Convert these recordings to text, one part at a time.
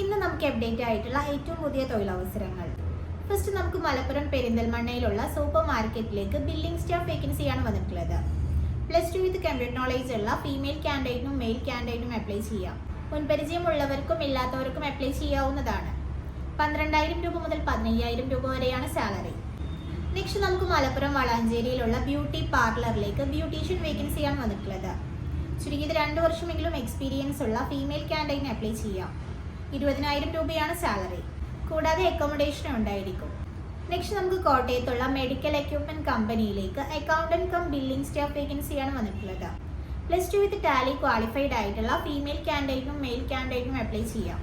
ഇന്ന് നമുക്ക് അപ്ഡേറ്റ് ആയിട്ടുള്ള ഏറ്റവും പുതിയ തൊഴിലവസരങ്ങൾ. ഫസ്റ്റ് നമുക്ക് മലപ്പുറം പെരിന്തൽമണ്ണയിലുള്ള സൂപ്പർ മാർക്കറ്റിലേക്ക് ബില്ലിംഗ് സ്റ്റാഫ് വേക്കൻസിയാണ് വന്നിട്ടുള്ളത്. Plus two with computer knowledge ഉള്ള ഫീമെയിൽ ക്യാൻഡിഡേറ്റിനും മെയിൽ ക്യാൻഡിഡേറ്റിനും അപ്ലൈ ചെയ്യാം. മുൻപരിചയമുള്ളവർക്കും ഇല്ലാത്തവർക്കും അപ്ലൈ ചെയ്യാവുന്നതാണ്. പന്ത്രണ്ടായിരം രൂപ മുതൽ പതിനയ്യായിരം രൂപ വരെയാണ് സാലറി നെക്സ്റ്റ് നമുക്ക് മലപ്പുറം വളാഞ്ചേരിയിലുള്ള ബ്യൂട്ടി പാർലറിലേക്ക് ബ്യൂട്ടീഷ്യൻ വേക്കൻസിയാണ് വന്നിട്ടുള്ളത്. ചുരുങ്ങിയത് രണ്ട് വർഷമെങ്കിലും എക്സ്പീരിയൻസ് ഉള്ള ഫീമെയിൽ ക്യാൻഡൈന് അപ്ലൈ ചെയ്യാം. ഇരുപതിനായിരം രൂപയാണ് സാലറി. കൂടാതെ അക്കോമഡേഷനും ഉണ്ടായിരിക്കും. നെക്സ്റ്റ് നമുക്ക് കോട്ടയത്തുള്ള മെഡിക്കൽ എക്യുപ്മെന്റ് കമ്പനിയിലേക്ക് അക്കൗണ്ടന്റ് കം ബില്ലിംഗ് സ്റ്റാഫ് വേക്കൻസിയാണ് വന്നിട്ടുള്ളത്. Plus two with tally qualified ആയിട്ടുള്ള ഫീമെയിൽ ക്യാൻഡൈറ്റിനും മെയിൽ ക്യാൻഡൈറ്റിനും അപ്ലൈ ചെയ്യാം.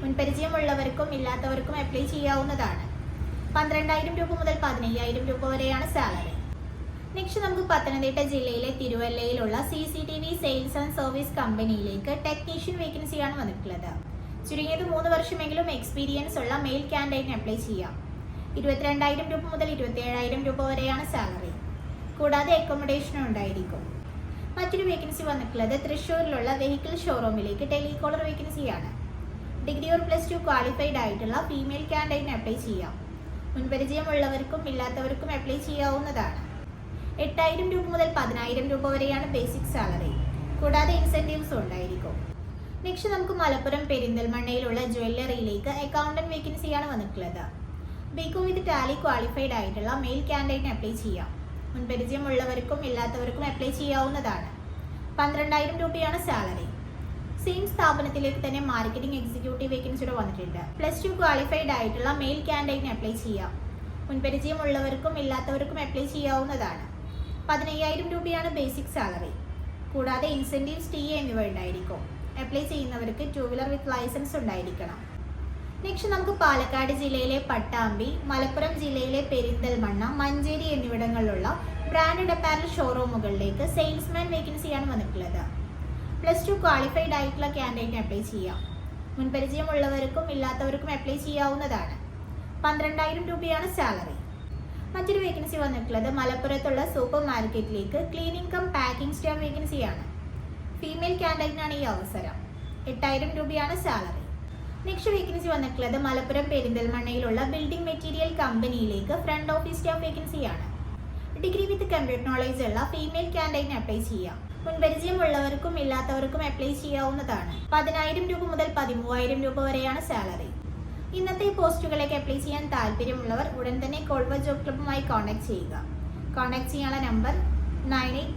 മുൻപരിചയമുള്ളവർക്കും ഇല്ലാത്തവർക്കും അപ്ലൈ ചെയ്യാവുന്നതാണ്. പന്ത്രണ്ടായിരം രൂപ മുതൽ പതിനയ്യായിരം രൂപ വരെയാണ് സാലറി. നെക്സ്റ്റ് നമുക്ക് പത്തനംതിട്ട ജില്ലയിലെ തിരുവല്ലയിലുള്ള C C T V sales and service കമ്പനിയിലേക്ക് ടെക്നീഷ്യൻ വേക്കൻസിയാണ് വന്നിട്ടുള്ളത്. ചുരുങ്ങിയത് മൂന്ന് വർഷമെങ്കിലും എക്സ്പീരിയൻസ് ഉള്ള മെയിൽ ക്യാൻഡൈറ്റിന് അപ്ലൈ ചെയ്യാം. ഇരുപത്തിരണ്ടായിരം രൂപ മുതൽ ഇരുപത്തിയേഴായിരം രൂപ വരെയാണ് സാലറി കൂടാതെ അക്കോമഡേഷനും ഉണ്ടായിരിക്കും. മറ്റൊരു വേക്കൻസി വന്നിട്ടുള്ളത് തൃശ്ശൂരിലുള്ള വെഹിക്കിൾ ഷോറൂമിലേക്ക് ടെലികോളർ വേക്കൻസിയാണ് degree or plus two qualified ആയിട്ടുള്ള ഫീമെയിൽ ക്യാൻഡൈറ്റിന് അപ്ലൈ ചെയ്യാം. മുൻപരിചയമുള്ളവർക്കും ഇല്ലാത്തവർക്കും അപ്ലൈ ചെയ്യാവുന്നതാണ്. എട്ടായിരം രൂപ മുതൽ പതിനായിരം രൂപ വരെയാണ് ബേസിക് സാലറി കൂടാതെ ഇൻസെന്റീവ്സും ഉണ്ടായിരിക്കും. നെക്സ്റ്റ് നമുക്ക് മലപ്പുറം പെരിന്തൽമണ്ണയിലുള്ള ജ്വല്ലറിയിലേക്ക് അക്കൗണ്ടന്റ് വേക്കൻസിയാണ് വന്നിട്ടുള്ളത്. B Com with tally qualified ആയിട്ടുള്ള മെയിൽ ക്യാൻഡിഡേറ്റിന് അപ്ലൈ ചെയ്യാം. മുൻപരിചയമുള്ളവർക്കും ഇല്ലാത്തവർക്കും അപ്ലൈ ചെയ്യാവുന്നതാണ്. പന്ത്രണ്ടായിരം രൂപയാണ് സാലറി സെയിം സ്ഥാപനത്തിലേക്ക് തന്നെ മാർക്കറ്റിംഗ് എക്സിക്യൂട്ടീവ് വേക്കൻസിയുടെ വന്നിട്ടുണ്ട്. പ്ലസ് ടു ക്വാളിഫൈഡ് ആയിട്ടുള്ള മെയിൽ ക്യാൻഡിഡേറ്റിന് അപ്ലൈ ചെയ്യാം. മുൻപരിചയമുള്ളവർക്കും ഇല്ലാത്തവർക്കും അപ്ലൈ ചെയ്യാവുന്നതാണ്. പതിനയ്യായിരം രൂപയാണ് ബേസിക് സാലറി കൂടാതെ ഇൻസെന്റീവ്സ് ടി എന്നിവ ഉണ്ടായിരിക്കും. അപ്ലൈ ചെയ്യുന്നവർക്ക് ടൂ വീലർ വിത്ത് ലൈസൻസ് ഉണ്ടായിരിക്കണം. നെക്സ്റ്റ് നമുക്ക് പാലക്കാട് ജില്ലയിലെ പട്ടാമ്പി മലപ്പുറം ജില്ലയിലെ പെരിന്തൽമണ്ണ മഞ്ചേരി എന്നിവിടങ്ങളിലുള്ള ബ്രാൻഡഡ് അപ്പാരൽ ഷോറൂമുകളിലേക്ക് സെയിൽസ്മാൻ വേക്കൻസിയാണ് വന്നിട്ടുള്ളത്. പ്ലസ് ടു ക്വാളിഫൈഡ് ആയിട്ടുള്ള ക്യാൻഡിഡേറ്റിന് അപ്ലൈ ചെയ്യാം. മുൻപരിചയമുള്ളവർക്കും ഇല്ലാത്തവർക്കും അപ്ലൈ ചെയ്യാവുന്നതാണ്. പന്ത്രണ്ടായിരം രൂപയാണ് സാലറി മറ്റൊരു വേക്കൻസി വന്നിട്ടുള്ളത് മലപ്പുറത്തുള്ള സൂപ്പർ മാർക്കറ്റിലേക്ക് ക്ലീനിങ് കം പാക്കിംഗ് സ്റ്റാഫ് വേക്കൻസിയാണ് ഫീമെയിൽ ക്യാൻഡിഡേറ്റിനാണ് ഈ അവസരം. എട്ടായിരം രൂപയാണ് സാലറി നെക്സ്റ്റ് വേക്കൻസി വന്നിട്ടുള്ളത് മലപ്പുറം പെരിന്തൽമണ്ണയിലുള്ള ബിൽഡിംഗ് മെറ്റീരിയൽ കമ്പനിയിലേക്ക് ഫ്രണ്ട് ഓഫീസ് സ്റ്റാഫ് വേക്കൻസിയാണ് ഡിഗ്രി വിത്ത് കമ്പ്യൂട്ടർ നോളേജ് ഉള്ള ഫീമെയിൽ ക്യാൻഡിഡേറ്റിന് അപ്ലൈ ചെയ്യാം. മുൻപരിചയമുള്ളവർക്കും ഇല്ലാത്തവർക്കും അപ്ലൈ ചെയ്യാവുന്നതാണ്. പതിനായിരം രൂപ മുതൽ പതിമൂവായിരം രൂപ വരെയാണ് സാലറി ഇന്നത്തെ പോസ്റ്റുകളിലേക്ക് അപ്ലൈ ചെയ്യാൻ താല്പര്യമുള്ളവർ ഉടൻ തന്നെ കോൾവ ജോബ് ക്ലബ്ബുമായി കോൺടാക്ട് ചെയ്യുക. കോൺടാക്ട് ചെയ്യാനുള്ള number nine eight